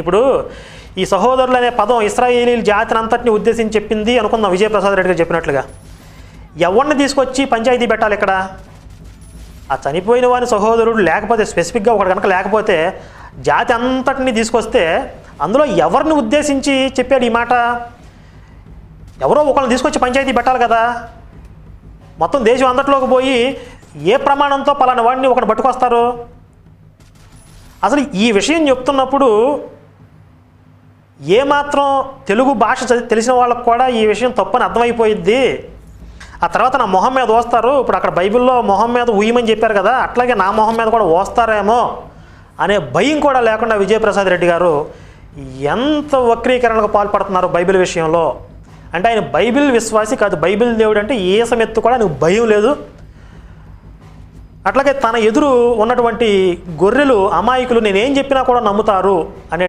ఇప్పుడు ఈ సహోదరులు అనే పదం ఇస్రాయేలీ జాతిని అంతటిని ఉద్దేశించి చెప్పింది అనుకుందాం విజయప్రసాద్ రెడ్డి గారు చెప్పినట్లుగా. ఎవరిని తీసుకొచ్చి పంచాయతీ పెట్టాలి ఇక్కడ? ఆ చనిపోయిన వారి సహోదరుడు లేకపోతే స్పెసిఫిక్గా ఒకటి కనుక లేకపోతే జాతి అంతటిని తీసుకొస్తే అందులో ఎవరిని ఉద్దేశించి చెప్పాడు ఈ మాట? ఎవరో ఒకరిని తీసుకొచ్చి పంచాయతీ పెట్టాలి కదా. మొత్తం దేశం అంతట్లోకి పోయి ఏ ప్రమాణంతో పలానా వాడిని ఒకటి పట్టుకొస్తారు? అసలు ఈ విషయం చెప్తున్నప్పుడు ఏమాత్రం తెలుగు భాష చదివి తెలిసిన వాళ్ళకు కూడా ఈ విషయం తప్పని అర్థమైపోయిద్ది. ఆ తర్వాత నా మొహం మీద వస్తారు ఇప్పుడు అక్కడ బైబిల్లో మొహం మీద ఉయ్యమని చెప్పారు కదా అట్లాగే నా మొహం మీద కూడా వస్తారేమో అనే భయం కూడా లేకుండా విజయప్రసాద్ రెడ్డి గారు ఎంత వక్రీకరణకు పాల్పడుతున్నారు బైబిల్ విషయంలో. అంటే ఆయన బైబిల్ విశ్వాసి కాదు బైబిల్ దేవుడు అంటే ఏసమెత్తు కూడా నీకు భయం లేదు. అట్లాగే తన ఎదురు ఉన్నటువంటి గొర్రెలు అమాయకులు నేనేం చెప్పినా కూడా నమ్ముతారు అనే